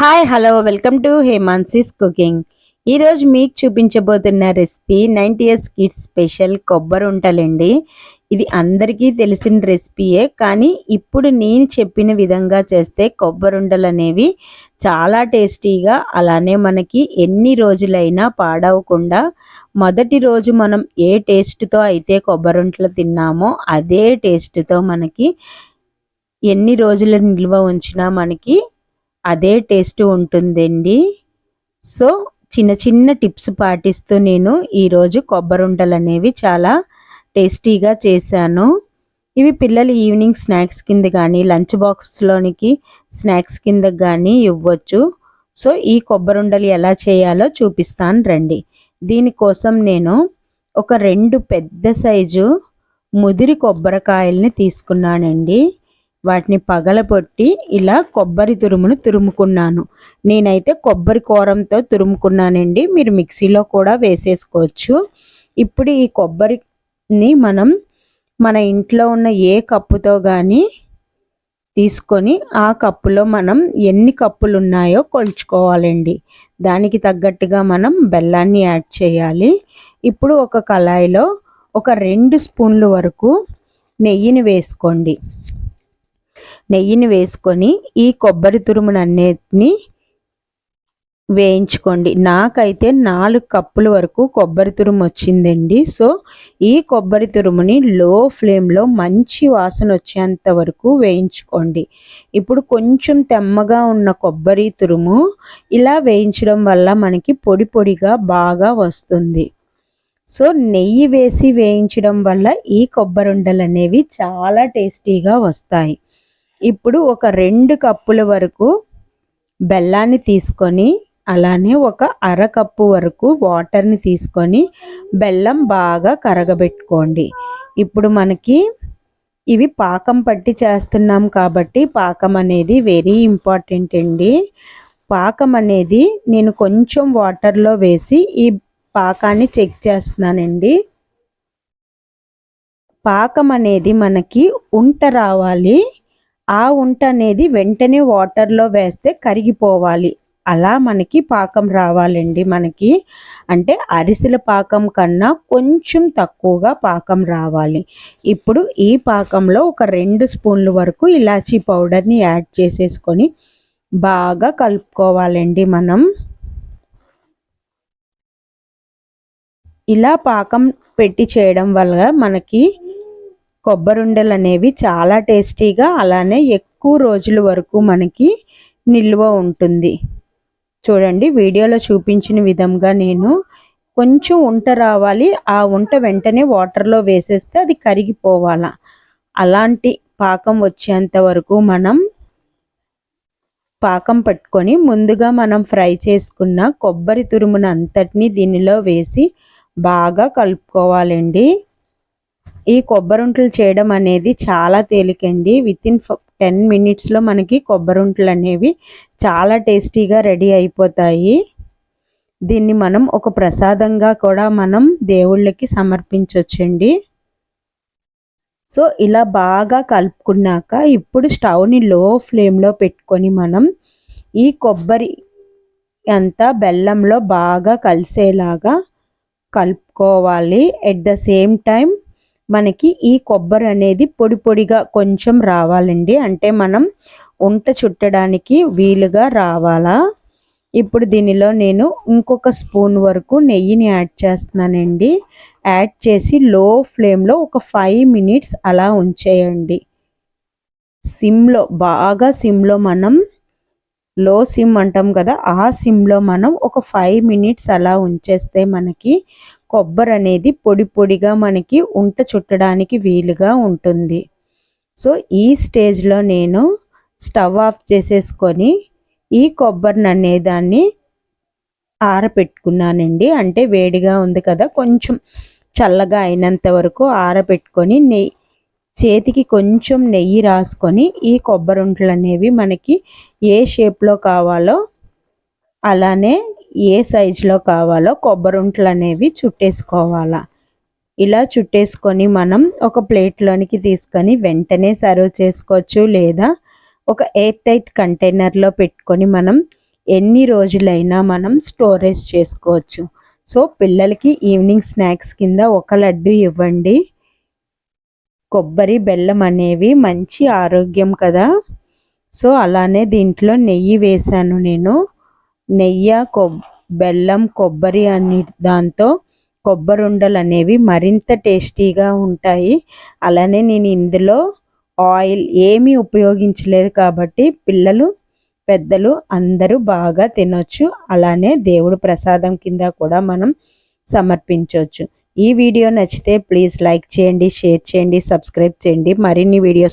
Hi hello welcome to Hemansi's cooking ఈరోజు మీకు చూపించబోతున్న recipe ninety years kids special కొబ్బరి ఉంటలండి. ఇది అందరికీ తెలిసిన రెసిపీయే కానీ ఇప్పుడు నేను చెప్పిన విధంగా చేస్తే కొబ్బరి ఉండలు అనేవి చాలా టేస్టీగా అలానే మనకి ఎన్ని రోజులైనా పాడవకుండా మొదటి రోజు మనం ఏ టేస్ట్తో అయితే కొబ్బరిండలు తిన్నామో అదే టేస్ట్తో మనకి ఎన్ని రోజులు నిల్వ ఉంచినా మనకి అదే టేస్ట్ ఉంటుందండి. సో చిన్న చిన్న టిప్స్ పాటిస్తూ నేను ఈరోజు కొబ్బరి ఉండలు అనేవి చాలా టేస్టీగా చేశాను. ఇవి పిల్లలు ఈవినింగ్ స్నాక్స్ కింద కానీ లంచ్ బాక్స్లోనికి స్నాక్స్ కింద కానీ ఇవ్వచ్చు. సో ఈ కొబ్బరుండలు ఎలా చేయాలో చూపిస్తాను రండి. దీనికోసం నేను ఒక రెండు పెద్ద సైజు ముదిరి కొబ్బరికాయల్ని తీసుకున్నానండి. వాటిని పగలబొట్టి ఇలా కొబ్బరి తురుమును తురుముకున్నాను. నేనైతే కొబ్బరి కూరంతో తురుముకున్నానండి. మీరు మిక్సీలో కూడా వేసేసుకోవచ్చు. ఇప్పుడు ఈ కొబ్బరిని మనం మన ఇంట్లో ఉన్న ఏ కప్పుతో కానీ తీసుకొని ఆ కప్పులో మనం ఎన్ని కప్పులు ఉన్నాయో కొలుచుకోవాలండి. దానికి తగ్గట్టుగా మనం బెల్లాన్ని యాడ్ చేయాలి. ఇప్పుడు ఒక కళాయిలో ఒక రెండు స్పూన్ల వరకు నెయ్యిని వేసుకోండి. నెయ్యిని వేసుకొని ఈ కొబ్బరి తురుమునన్నిటిని వేయించుకోండి. నాకైతే నాలుగు కప్పుల వరకు కొబ్బరి తురుము వచ్చిందండి. సో ఈ కొబ్బరి తురుముని లో ఫ్లేమ్లో మంచి వాసన వచ్చేంత వరకు వేయించుకోండి. ఇప్పుడు కొంచెం తెమ్మగా ఉన్న కొబ్బరి తురుము ఇలా వేయించడం వల్ల మనకి పొడి పొడిగా బాగా వస్తుంది. సో నెయ్యి వేసి వేయించడం వల్ల ఈ కొబ్బరి ఉండలు అనేవి చాలా టేస్టీగా వస్తాయి. ఇప్పుడు ఒక రెండు కప్పుల వరకు బెల్లాన్ని తీసుకొని అలానే ఒక అర కప్పు వరకు వాటర్ని తీసుకొని బెల్లం బాగా కరగబెట్టుకోండి. ఇప్పుడు మనకి ఇవి పాకం పట్టి చేస్తున్నాం కాబట్టి పాకం అనేది వెరీ ఇంపార్టెంట్ అండి. పాకం అనేది నేను కొంచెం వాటర్లో వేసి ఈ పాకాన్ని చెక్ చేస్తున్నానండి. పాకం అనేది మనకి ఉంట రావాలి. ఆ ఉంట అనేది వెంటనే వాటర్లో వేస్తే కరిగిపోవాలి. అలా మనకి పాకం రావాలండి మనకి. అంటే అరిసెల పాకం కన్నా కొంచెం తక్కువగా పాకం రావాలి. ఇప్పుడు ఈ పాకంలో ఒక రెండు స్పూన్ల వరకు ఇలాచీ పౌడర్ని యాడ్ చేసేసుకొని బాగా కలుపుకోవాలండి మనం. ఇలా పాకం పెట్టి చేయడం వల్ల మనకి కొబ్బరుండలు అనేవి చాలా టేస్టీగా అలానే ఎక్కువ రోజుల వరకు మనకి నిల్వ ఉంటుంది. చూడండి వీడియోలో చూపించిన విధంగా నేను కొంచెం ఉంట రావాలి. ఆ ఉంట వెంటనే వాటర్లో వేసేస్తే అది కరిగిపోవాలా. అలాంటి పాకం వచ్చేంత వరకు మనం పాకం పట్టుకొని ముందుగా మనం ఫ్రై చేసుకున్న కొబ్బరి తురుమును అంతటినీ దీనిలో వేసి బాగా కలుపుకోవాలండి. ఈ కొబ్బరుంటలు చేయడం అనేది చాలా తేలికండి. విత్ ఇన్ టెన్ మినిట్స్లో మనకి కొబ్బరుంటలు అనేవి చాలా టేస్టీగా రెడీ అయిపోతాయి. దీన్ని మనం ఒక ప్రసాదంగా కూడా మనం దేవుళ్ళకి సమర్పించవచ్చండి సో ఇలా బాగా కలుపుకున్నాక ఇప్పుడు స్టవ్ని లో ఫ్లేమ్లో పెట్టుకొని మనం ఈ కొబ్బరి అంతా బెల్లంలో బాగా కలిసేలాగా కలుపుకోవాలి. ఎట్ ద సేమ్ టైం మనకి ఈ కొబ్బరి అనేది పొడి పొడిగా కొంచెం రావాలండి. అంటే మనం వంట చుట్టడానికి వీలుగా రావాలా? ఇప్పుడు దీనిలో నేను ఇంకొక స్పూన్ వరకు నెయ్యిని యాడ్ చేస్తున్నానండి. యాడ్ చేసి లో ఫ్లేమ్లో ఒక ఫైవ్ మినిట్స్ అలా ఉంచేయండి. సిమ్లో బాగా సిమ్లో మనం లో సిమ్ అంటాం కదా ఆ సిమ్లో మనం ఒక ఫైవ్ మినిట్స్ అలా ఉంచేస్తే మనకి కొబ్బరి అనేది పొడి పొడిగా మనకి ఉంట చుట్టడానికి వీలుగా ఉంటుంది. సో ఈ స్టేజ్లో నేను స్టవ్ ఆఫ్ చేసేసుకొని ఈ కొబ్బరిని అనేదాన్ని ఆరపెట్టుకున్నానండి. అంటే వేడిగా ఉంది కదా కొంచెం చల్లగా అయినంత వరకు ఆరబెట్టుకొని నెయ్యి చేతికి కొంచెం నెయ్యి రాసుకొని ఈ కొబ్బరి ఉంట్లు అనేవి మనకి ఏ షేప్లో కావాలో అలానే ఏ సైజులో కావాలో కొబ్బరి అనేవి చుట్టేసుకోవాలా. ఇలా చుట్టేసుకొని మనం ఒక ప్లేట్లోనికి తీసుకొని వెంటనే సర్వ్ చేసుకోవచ్చు లేదా ఒక ఎయిర్ టైట్ కంటైనర్లో పెట్టుకొని మనం ఎన్ని రోజులైనా మనం స్టోరేజ్ చేసుకోవచ్చు. సో పిల్లలకి ఈవినింగ్ స్నాక్స్ కింద ఒక లడ్డు ఇవ్వండి. కొబ్బరి బెల్లం అనేవి మంచి ఆరోగ్యం కదా. సో అలానే దీంట్లో నెయ్యి వేశాను నేను. నెయ్యి కొబ్ బెల్లం కొబ్బరి అన్ని దాంతో కొబ్బరి ఉండలు అనేవి మరింత టేస్టీగా ఉంటాయి. అలానే నేను ఇందులో ఆయిల్ ఏమీ ఉపయోగించలేదు కాబట్టి పిల్లలు పెద్దలు అందరూ బాగా తినొచ్చు. అలానే దేవుడు ప్రసాదం కింద కూడా మనం సమర్పించవచ్చు ఈ వీడియో నచ్చితే ప్లీజ్ లైక్ చేయండి షేర్ చేయండి సబ్స్క్రైబ్ చేయండి. మరిన్ని వీడియోస్